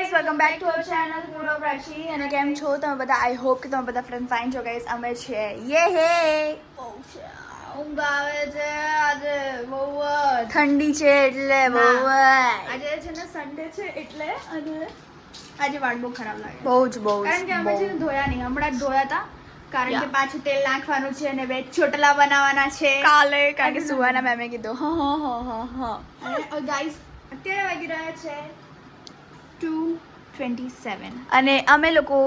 Guys welcome back to our channel પૂરો પ્રાચી અને કેમ છો તમે બધા આઈ હોપ કે તમે બધા ફ્રેન્ડ ફાઇન છો ગાઈઝ અમે છે યે હે ઊંઘ આવે છે આજે બહુ ઠંડી છે એટલે બહુ આજે છે ને સન્ડે છે એટલે અને આજે વાળ બહુ ખરાબ લાગે. બહુ જ બહુ કારણ કે અમે છે ને ધોયા નહીં. હમણાં જ ધોયા હતા. કારણ કે પાછું તેલ નાખવાનું છે અને બે ચોટલા બનાવવાના છે. કાલે કારણ કે સુવાના મેમે કીધું. હા હા હા હા ગાઈસ અત્યારે વાગી રહ્યા છે ટુ ટ્વેન્ટી સેવન અને અમે લોકો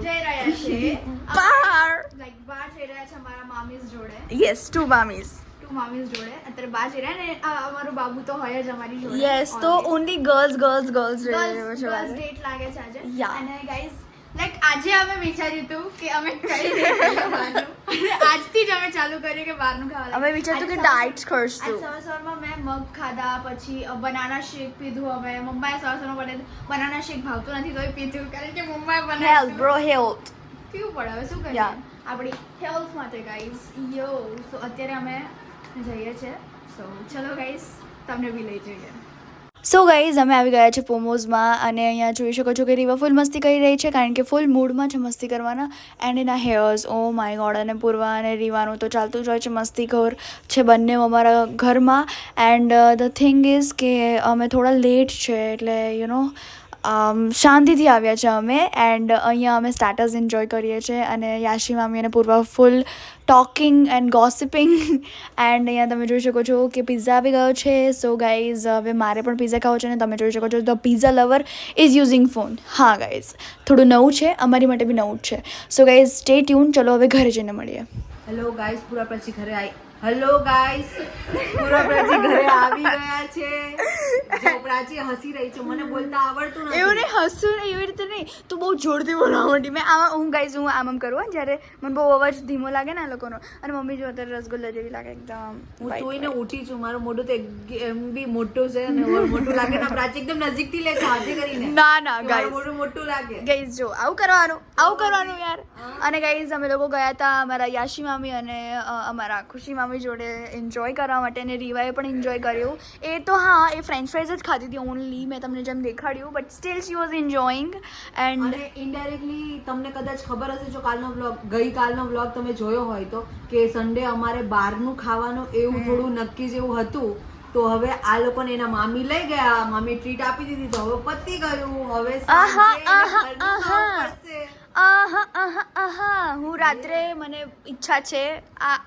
જઈ રહ્યા છે બહાર. લાઈક બહાર જઈ રહ્યા છે અમારા મામીસ જોડે. યસ ટુ મામીસ. ટુ મામીસ જોડે. અત્યારે બહાર જઈ રહ્યા ને અમારો બાબુ તો હોય જ અમારી જોડે. યસ તો always. Girls girls girls girls girls date લાગે છે આજે. અને ગાઈઝ લાઈક આજે અમે વિચાર્યું હતું કે અમે કઈ આજથી જ અમે ચાલુ કર્યું કે બહારનું ખાવાનું. અમે વિચારતું કે ડાયટ કરશું સવાર સવારમાં મેં મગ ખાધા પછી બનાના શેક પીધું અમે. મમ્માએ સવાર સવારમાં બને બનાના શેક ભાવતું નથી તોય પીધું. કારણ કે મમ્માએ હેલ્થ બનાવ્યું બ્રો હેલ્થ પીવું પડે? હવે શું કરીએ? આપણી હેલ્થ માટે ગાઈસ યો તો અત્યારે અમે જઈએ છીએ. સો ચલો ગાઈસ તમને બી લઈ જઈએ. સો ગાઈઝ અમે આવી ગયા છે પોમોઝમાં અને અહીંયા જોઈ શકો છો કે રીવા ફૂલ મસ્તી કરી રહી છે કારણ કે ફૂલ મૂડમાં છે મસ્તી કરવાના એન્ડ એના હેયર્સ ઓ માય ગોડ અને પૂર્વા અને રીવાનું તો ચાલતું જ હોય છે, મસ્તી ઘર છે બંને અમારા ઘરમાં એન્ડ ધ થિંગ ઇઝ કે અમે થોડા લેટ છે એટલે યુ નો શાંતિથી આવ્યા છે અમે એન્ડ અહીંયા અમે સ્ટાટસ એન્જોય કરીએ છીએ અને યાશી મામી અને Purva full talking and gossiping and અહીંયા તમે જોઈ શકો છો કે પિઝા આવી ગયો છે. સો ગાઈઝ હવે મારે પણ પિઝા ખાવો છે અને તમે જોઈ શકો છો the pizza lover is using phone હા ગાઈઝ થોડું નવું છે, અમારી માટે બી નવું જ છે. સો ગાઈઝ સ્ટે ટ્યુન ચલો હવે ઘરે જઈને મળીએ. હેલો ગાઈઝ પૂરા પછી ઘરે આવી હેલો ગાઈસ પૂરા ઘરે આવી ગયા છે. જો પ્રાચી હસી રહી છે. મને બોલતા આવડતું નથી. એવું નહીં હસું નહીં એવી રીતે નહીં. તું બહુ જોરથી બોલવા માંડી. મેં આમાં હું ગાઈઝ હું આમ આમ કરું જ્યારે મને બહુ અવાજ ધીમો લાગે ને આ લોકોનો. અને મમ્મી જો અત્યારે રસગુલ્લા જેવી લાગે એકદમ હું જોઈને ઉઠી છું. મારું મોઢું તો એમ બી મોટું છે અને મોટું લાગે ને પ્રાચી એકદમ નજીકથી લે છે હાથે કરીને. ના ના ગાઈઝ મોઢું મોટું લાગે. ગાઈઝ જો આવું કરવાનું આવું કરવાનું યાર. અને ગાઈઝ અમે લોકો ગયા હતા અમારા યાશી મામી અને અમારા ખુશી મામી જોડે એન્જોય કરવા માટે અને રીવાએ પણ એન્જોય કર્યું. એ તો હા એ ફ્રેન્ચ ફ્રાઈઝ જ ખાધી હતી ઓનલી મેં તમને જેમ દેખાડ્યું but still she was enjoying and indirectly તમને કદાચ ખબર હશે જો કાલનો બ્લોગ ગઈકાલનો વ્લોગ તમે જોયો હોય તો કે સન્ડે અમારે બહારનું ખાવાનું એવું થોડું નક્કી જેવું હતું. તો હવે આ લોકોને એના મામી લઈ ગયા મામી ટ્રીટ આપી દીધી તો હવે પતી ગયું. હવે. આહા આહા આહા. હું રાત્રે મને ઈચ્છા છે આ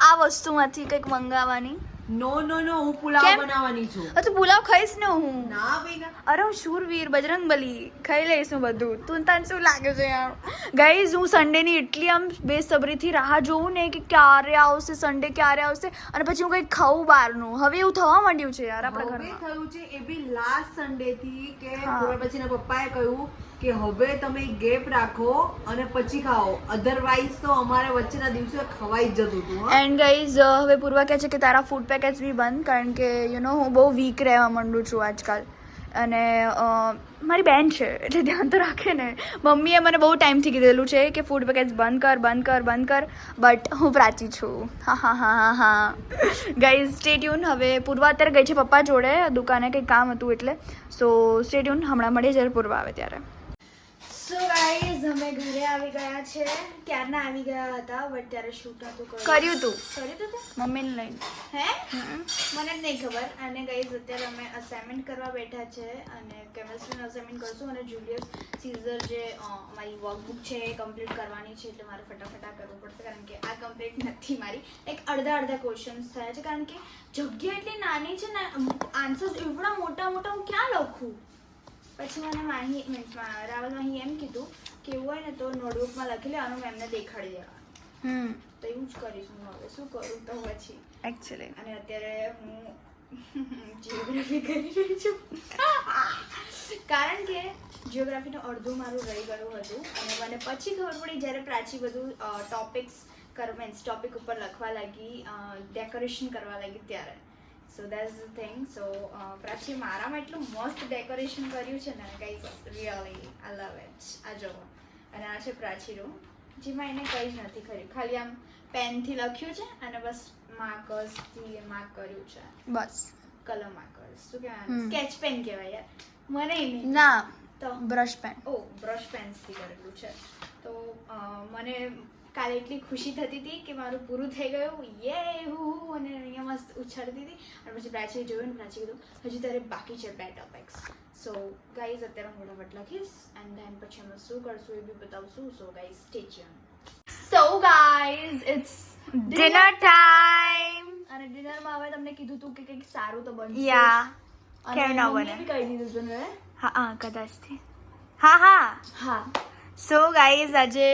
આ વસ્તુમાંથી કંઈક મંગાવવાની? નો નો નો હું પુલાવ બનાવવાની છું. હા તો પુલાવ ખાઈશ ને હું. ના બેના અરે હું શૂરવીર બજરંગ બલી ખાઈ લઈશું બધું. તું તને શું લાગે છે યાર? ગાઈઝ હું સન્ડેની એટલી આમ બેસબરીથી રાહ જોઉં ને કે ક્યારે આવશે સન્ડે ક્યારે આવશે અને પછી હું કંઈક ખાઉં બહારનું. હવે એવું થવા માંડ્યું છે યાર આપણા ઘરે ઘરમાં. થયું છે એ બી લાસ્ટ સન્ડે થી કે પછી પપ્પાએ કહ્યું કે હવે તમે ગેપ રાખો અને પછી ખાઓ. અધરવાઇઝ તો અમારે વચ્ચેના દિવસે ખવાઈ જ જતું હતું એન્ડ ગાઈઝ હવે પૂર્વા કહે છે કે તારા ફૂડ પેકેજ બી બંધ, કારણ કે યુ નો હું બહુ વીક રહેવા માંડું છું આજકાલ. અને મારી બેન છે, એટલે ધ્યાન તો રાખે ને. મમ્મીએ મને બહુ ટાઈમથી કીધેલું છે કે ફૂડ પેકેજ બંધ કર બંધ કર બંધ કર બટ હું પ્રાચી છું. હા હા હા હા હા. ગાઈઝ સ્ટે હવે પૂર્વા અત્યારે ગઈ છે પપ્પા જોડે, દુકાને કંઈ કામ હતું એટલે. સો સ્ટેટ્યુન હમણાં મળીએ જ્યારે પૂર્વા આવે ત્યારે. ગાઈઝ અમે ઘરે આવી ગયા છે. ક્યારના આવી ગયા હતા બટ ત્યારે શૂટ નતું કર્યું. કર્યું તું? કર્યું તું? મમ્મીને લઈને. હે? મને જ નહીં ખબર. અને ગાઈઝ અત્યારે અમે અસાઇનમેન્ટ કરવા બેઠા છે અને કેમેસ્ટ્રીનું અસાઇનમેન્ટ કરશું અને જુલિયસ સીઝર જે મારી અમારી વર્કબુક છે એ કમ્પ્લીટ કરવાની છે એટલે મારે ફટાફટ આ કરવું પડશે. કારણ કે આ કમ્પ્લીટ નથી મારી. એક અડધા અડધા ક્વેશ્ચન્સ થયા છે. કારણ કે જગ્યા એટલી નાની છે ને આન્સર્સ એવડા મોટા મોટા હું ક્યાં લખું? પછી મને માહી રાવલ માહી એમ કીધું કે એવું હોય ને તો નોટબુકમાં લખી લેવાનું એમને દેખાડી દેવાનું. હમ. તો એવું જ કરીશું હું હવે. શું કરું તો પછી. એકચ્યુઅલી અને અત્યારે હું જીઓગ્રાફી કરી રહી છું. કારણ કે જીઓગ્રાફીનું અડધું મારું રહી ગયું હતું. અને મને પછી ખબર પડી જ્યારે પ્રાચી બધું ટોપિક્સ કર મીન્સ ટોપિક ઉપર લખવા લાગી ડેકોરેશન કરવા લાગી ત્યારે. So that's the thing so Prachi મારામાં એટલું મસ્ત ડેકોરેશન કર્યું છે ને guys really I love it આ જોવો. અને આ છે પ્રાચીનું જેમાં એને કંઈ જ નથી કર્યું. ખાલી આમ પેનથી લખ્યું છે અને બસ માર્કર્સથી માર્ક કર્યું છે. બસ. Colour markers. શું કહેવાય? સ્કેચ પેન કહેવાય યાર. મને ના. તો બ્રશ પેન. ઓ બ્રશ પેન્સથી કરેલું છે. તો મને કાલે એટલી ખુશી થતી હતી કે મારું પૂરું થઈ ગયું. યે હું અને અહીંયા મસ્ત ઉછાળતી હતી. અને પછી પ્રાચીએ જોયું ને પ્રાચી કીધું હજી તારે બાકી છે બે ટોપિક્સ સો ગાઈઝ અત્યારે હું ફટાફટ લખીશ એન્ડ ધેન પછી અમે શું કરશું એ બી બતાવશું. So guys સ્ટેચ્યન so guys it's dinner time અને ડિનરમાં હવે તમને કીધું હતું કે કંઈક સારું તો બનશે યા કેમ ના બને? કહી દીધું હતું ને. હા હા કદાચથી હા હા. હા. સો ગાઈઝ આજે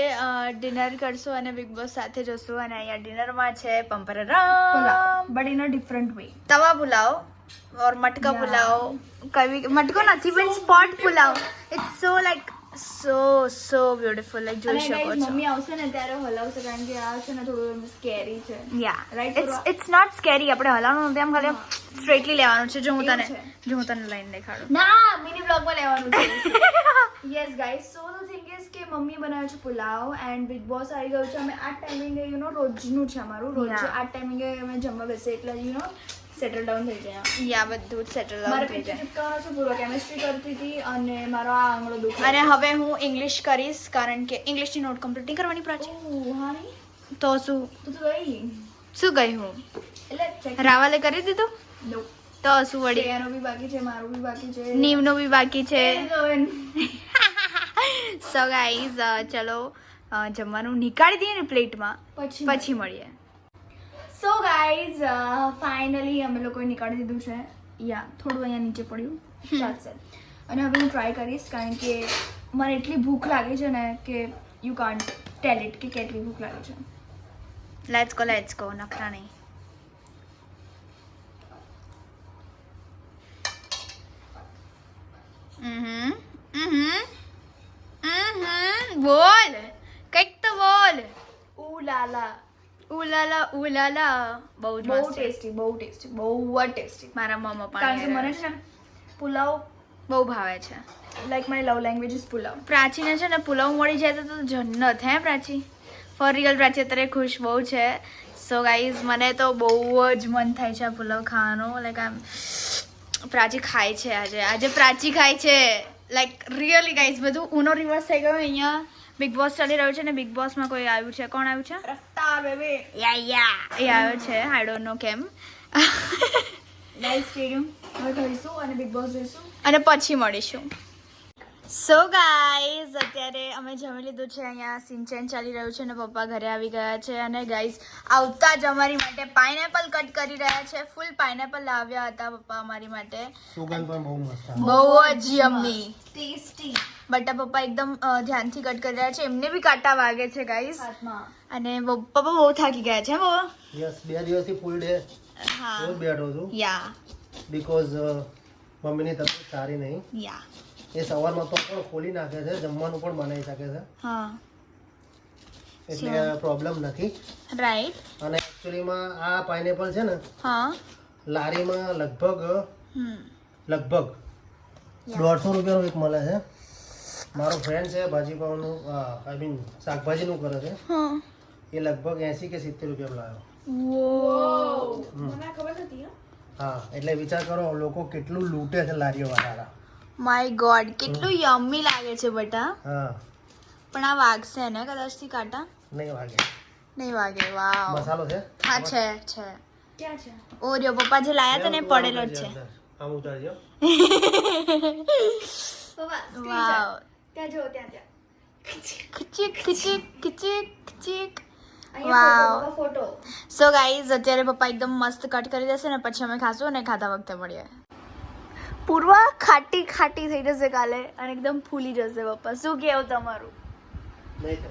ડિનર કરશું અને બિગ બોસ સાથે જશું અને અહીંયા ડિનરમાં છે પંપરરામ but in a different way tawa pulao or matka pulao. કવી મટકો નથી પણ spot pulao. It's so like so so beautiful like જોઈ શકો છો. મમ્મી આવશે ને ત્યારે હલાવશે કારણ કે આ છે ને થોડું સ્કેરી છે. Yeah right it's it's not scary આપણે હલાવવાનું નથી આમ ખાલી સ્ટ્રેટલી લેવાનું છે જો હું તને જો હું તને લઈને દેખાડું. ના મિની બ્લોગમાં લેવાનું છે. યસ ગાઈસ સો કે મમ્મી બનાવે છે પુલાવ એન્ડ બિગ બોસ આવી ગયું છે. અમે આ ટાઈમિંગે યુ નો રોજનું છે અમારું. રોજ. આ ટાઈમિંગે અમે જમવા બેસે એટલે યુ નો સેટલ ડાઉન થઈ જાય. યા બધું સેટલ ડાઉન થઈ જાય. ચિપકાવવાનો છે પૂરો કેમેસ્ટ્રી કરતી હતી અને મારો આ આંગળો દુખે. અને હવે હું ઇંગ્લિશ કરીશ કારણ કે ઇંગ્લિશની નોટ કમ્પ્લીટ નહીં કરવાની પ્રાચી. તો શું? તો તું ગઈ? શું ગઈ હું? એટલે રાવલે કરી દીધું? નો તો શું વળી? એનો બી બાકી છે મારું બી બાકી છે. નીવનું બી બાકી છે. સો ગાઈઝ ચલો જમવાનું નીકાળી દઈએ ને પ્લેટમાં પછી. પછી મળીએ. સો ગાઈઝ ફાઇનલી uh, અમે લોકોએ નીકાળી દીધું છે. યા થોડું અહીંયા નીચે પડ્યું. ચાલશે. અને હવે હું ટ્રાય કરીશ કારણ કે મને એટલી ભૂખ લાગે છે ને કે યુ કાન્ટ ટેલ ઇટ કે કેટલી ભૂખ લાગે છે. લેટ્સ ગો લેટ્સ ગો નખરા નહીં. હમ હમ હમ બોલ કંઈક તો બોલ ઓ લાલા ઉલાલા ઉલાલા. બહુ જ બહુ ટેસ્ટી બહુ ટેસ્ટી બહુ જ ટેસ્ટી. મારા મોમાં કારણ કે મને છે ને પુલાવ બહુ ભાવે છે. Like my love language is pulao. પ્રાચીને છે ને પુલાવ મળી જાય તો તો જન્નત હે પ્રાચી? ફોર રિયલ પ્રાચી અત્યારે ખુશ બહુ છે. સો ગાઈઝ મને તો બહુ જ મન થાય છે આ પુલાવ ખાવાનું. લાઈક આમ પ્રાચી ખાય છે આજે. આજે પ્રાચી ખાય છે. લાઈક રિયલી ગાઈઝ બધું ઉનો રિવર્સ થઈ ગયો અહીંયા. બિગ બોસ ચાલી રહ્યું છે ને બિગ બોસમાં કોઈ આવ્યું છે? કોણ આવ્યું છે? રફતાર બેબી યા યા એ આવ્યો છે આઈ ડોન્ટ નો કેમ. ગાઈઝ સ્ટેડિયમ હવે કરીશું અને બિગ બોસ જોઈશું. અને પછી મળીશું. સો ગાઈઝ અત્યારે અમે જમી લીધું છે અહીંયા સિંચન ચાલી રહ્યું છે અને પપ્પા ઘરે આવી ગયા છે અને ગાઈઝ આવતા જ અમારી માટે પાઇનેપલ કટ કરી રહ્યા છે. ફૂલ પાઇનેપલ લાવ્યા હતા પપ્પા અમારી માટે. બહુ મસ્ત જ યમ્મી ટેસ્ટી બટા પપ્પા એકદમ ધ્યાનથી કટ કરી રહ્યા છે. એમને બી કાંટા વાગે છે ગાઈઝ હાથમાં. અને પપ્પા બહુ થાકી ગયા છે હો. યસ બે દિવસથી ફૂલ ડે હા. હું બેઠો છું. યા બીકોઝ મમ્મીની તબિયત સારી નહીં. યા એ સવારમાં તો પણ ખોલી નાખે છે જમવાનું પણ બનાવી શકે છે. હા. એટલે પ્રોબ્લેમ નથી. રાઈટ અને એકચ્યુઅલીમાં આ પાઇનેપલ છે ને હા. લારીમાં લગભગ લગભગ દોઢસો રૂપિયાનું એક મળે છે. મારો ફ્રેન્ડ છે ભાજીપાવનું આઈ મીન શાકભાજીનું કરે છે. હા. એ લગભગ એંસી કે સિત્તેર રૂપિયા લાવ્યો મને ખબર નથી હા એટલે વિચાર કરો લોકો કેટલું લૂંટે છે લારીઓ વાળા માય ગોડ કેટલું યમ્મી લાગે છે બટા હા પણ આ વાગશે ને કદાચથી કાંટા નહીં વાગે નહીં વાગે વાવ મસાલો છે હા છે છે ક્યાં છે ઓરિયો પપ્પા જે લાયા હતા ને પડેલો જ છે આમ ઉતારજો વાવ ત્યાં જો ત્યાં ત્યાં ખીચીક ખીચીક ખીચીક ખીચીક ફોટો ફોટો. સો ગાઈઝ અત્યારે પપ્પા એકદમ મસ્ત કટ કરી દેશે ને પછી અમે ખાશું અને ખાતા વખતે મળીએ. પૂર્વા ખાટી ખાટી થઈ જશે કાલે અને એકદમ ફૂલી જશે પપ્પા. શું કેવું તમારું? નહીં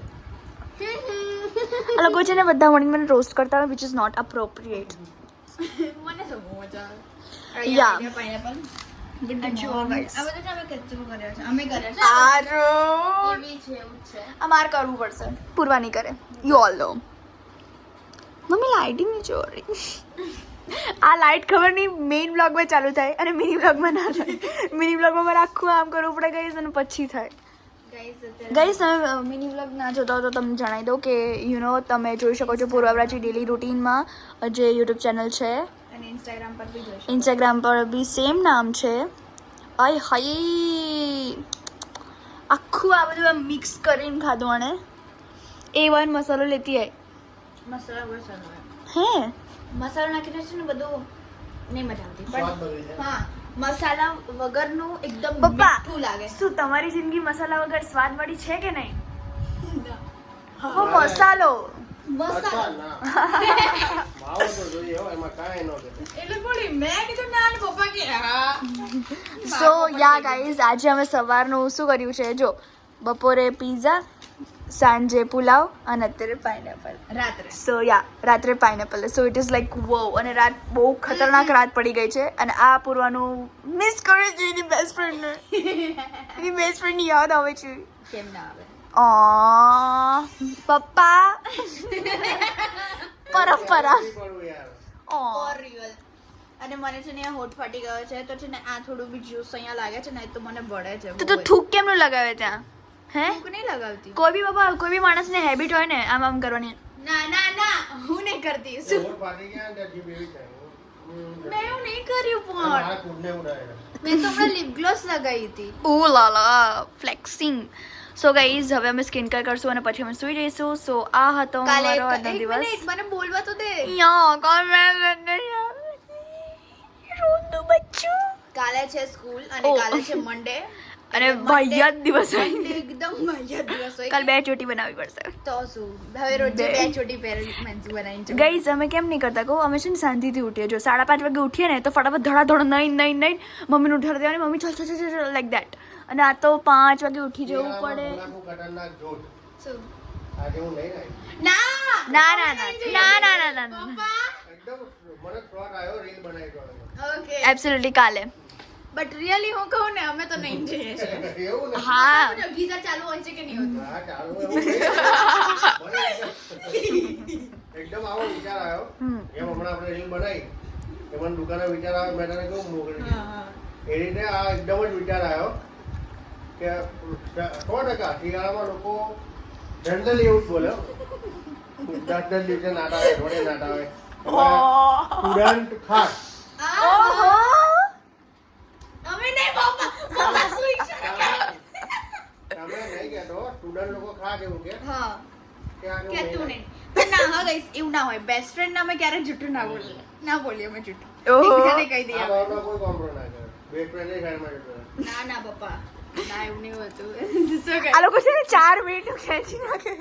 આ લોકો છે ને બધા મળીને મને રોસ્ટ કરતા હોય વિચ ઇઝ નોટ અપ્રોપ્રિએટ મને તો બહુ મજા આવે. Yeah. પાઇનેપલ જુઓ guys. આ બધું છે અમે કચરો કર્યો છે. અમે કર્યો છે. આરો એવી છે એવું જ છે. આ માર કરવું પડશે. પૂરવા નહીં કરે. યુ ઓલ નો મમ્મી લાઇટિંગ નહીં ચોરી આ લાઇટ ખબર નહીં મેઇન બ્લોગમાં ચાલુ થાય અને મિની બ્લોગમાં ના થાય. મિની બ્લોગમાં મારે આખું આમ કરવું પડે ગઈશ અને પછી થાય. ગઈ ગઈશ તમે મિની બ્લોગ ના જોતા હો તો તમને જણાવી દઉં કે યુ નો તમે જોઈ શકો છો પૂર્વાવરાજી ડેલી રૂટીનમાં જે યુટ્યુબ ચેનલ છે. અને ઇન્સ્ટાગ્રામ પર બી ઇન્સ્ટાગ્રામ પર બી સેમ નામ છે. આય હાય. આખું આ બધું મિક્સ કરીને ખાધું અને એ વન મસાલો લેતી આય. મસાલા મસાલો હે? મસાલો નાખીને છે ને બધું નહીં મજા આવતી. પણ હા મસાલા વગરનું એકદમ. મીઠું લાગે. શું તમારી જિંદગી મસાલા વગર સ્વાદ વાળી છે કે નહીં? હો મસાલો. સો યા ગાઈઝ આજે અમે સવારનું શું કર્યું છે? જો બપોરે પીઝા સાંજે પુલાવ અને અત્યારે પાઇનેપલ રાત્રે. સો યા રાત્રે pineapple so it is like વો અને રાત બહુ ખતરનાક રાત પડી ગઈ છે. અને આ પૂરવાનું મિસ કરે છે એની બેસ્ટ ફ્રેન્ડને એની બેસ્ટ ફ્રેન્ડ યાદ આવે છે. કેમ ના આવે? ઓ પપ્પા. પરંપરા. ઓ રિયલ અને મને છે ને હોઠ ફાટી ગયો છે. તો છે ને આ થોડું બી જ્યુસ અહીંયા લાગે છે ને તો મને બળે છે તો તું થૂક કેમ નું લગાવે ત્યાં? હે? થૂક નહીં લગાવતી. કોઈ બી બાબા કોઈ બી માણસને હેબિટ હોય ને આમ આમ કરવાની. ના ના ના હું નહીં કરતી. શું? મેં એવું નહીં કર્યું પણ. મેં તો હમણાં લિપ ગ્લોસ લગાવી હતી. ઓ લાલા ફ્લેક્સિંગ સો ગાઈઝ હવે અમે સ્કિન કેર કરશું અને પછી અમે સુઈ જઈશું. સો આ હતો મારો આજનો દિવસ. મને બોલવા તો દે. યા કોણ રોનું બચ્ચું. કાલે છે સ્કૂલ અને કાલે છે મંડે અને ભાઈયાત દિવસ હોય. એકદમ મજા દિવસ હોય. કાલ બે ચોટી બનાવવી પડશે. તો શું? હવે રોજ બે. ચોટી પહેરી મેન્સી બનાવીને જવું. અમે કેમ નહીં કરતા? કહું અમે છે ને શાંતિથી ઉઠીએ. જો સાડા પાંચ વાગે ઉઠીએ ને તો ફટાફટ ધડાધડ નહીં નહીં નહીં મમ્મીને ઉઠાડી દેવાની. મમ્મી ચલ ચલ ચાલ લાઈક દેટ અને આ તો પાંચ વાગે ઉઠી જવું પડે. શું? આજે હું નહીં આવી. ના! ના ના ના. ના ના ના ના એકદમ મને thought આવ્યો રીલ બનાવી કાઢો. ઓકે એબ્સોલ્યુટલી કાલે. બટ રિયલી હું કહું ને અમે તો નહીં જઈએ છીએ. હા. ગીઝર ચાલુ હોય છે કે નહીં હોતું હા, ચાલુ એકદમ- આવો વિચાર આવ્યો. એમ હમણાં આપણે રીલ બનાવી. એ મને દુકાને વિચાર આવ્યો મેં તને કેવું મોકલી એ રીતે આ એકદમ જ વિચાર આવ્યો કે સો ટકા શિયાળામાં લોકો જનરલી એવું જ બોલે. દસ દસ દિવસે નાટા આવે અઠવાડિયે નાટા આવે. સ્ટુડન્ટ ખાસ ઓહો અમે નહીં પપ્પા પપ્પા સુઈ છે તમે નહીં લોકો એવું કે? હા. કે તું નહીં. પણ ના હા guys, એવું ના હોય. બેસ્ટ ફ્રેન્ડ અમે ક્યારે જૂઠું ના બોલીએ. ના બોલીએ અમે જૂઠું. ઓહો. એકબીજાને કહી દઈએ આ બાબતમાં કોઈ કોમ્પ્રો ના કરે. બે ફ્રેન્ડ સાઈડમાં જતો ના ના પપ્પા. ના એવું નહીં હોતું. આ લોકો છે ને ચાર મિનિટ ખેંચી નાખે.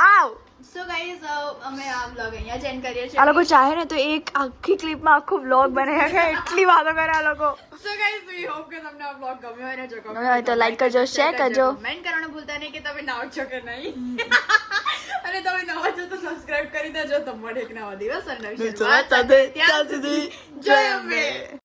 આવ. સો ગાઈઝ અમે આ બ્લોગ અહીંયા જ કરીએ છીએ. આ લોકો ચાહે ને તો એક આખી ક્લિપમાં આખો બ્લોગ બનાવી શકે એટલી વાતો કરે આ લોકો. સો ગાઈઝ વી હોપ કે તમને આ બ્લોગ ગમ્યો હોય ને. જો ગમ્યો ગમ્યો હોય તો લાઈક કરજો, શેર કરજો. કમેન્ટ કરવાનું ભૂલતા નહીં કે તમે નાવ છો કે નહીં. અને તમે નવા છો તો સબસ્ક્રાઇબ કરી દેજો. તો મળે એક નવા દિવસ અને નવી શરૂઆત સાથે. ત્યાં સુધી જય અંબે.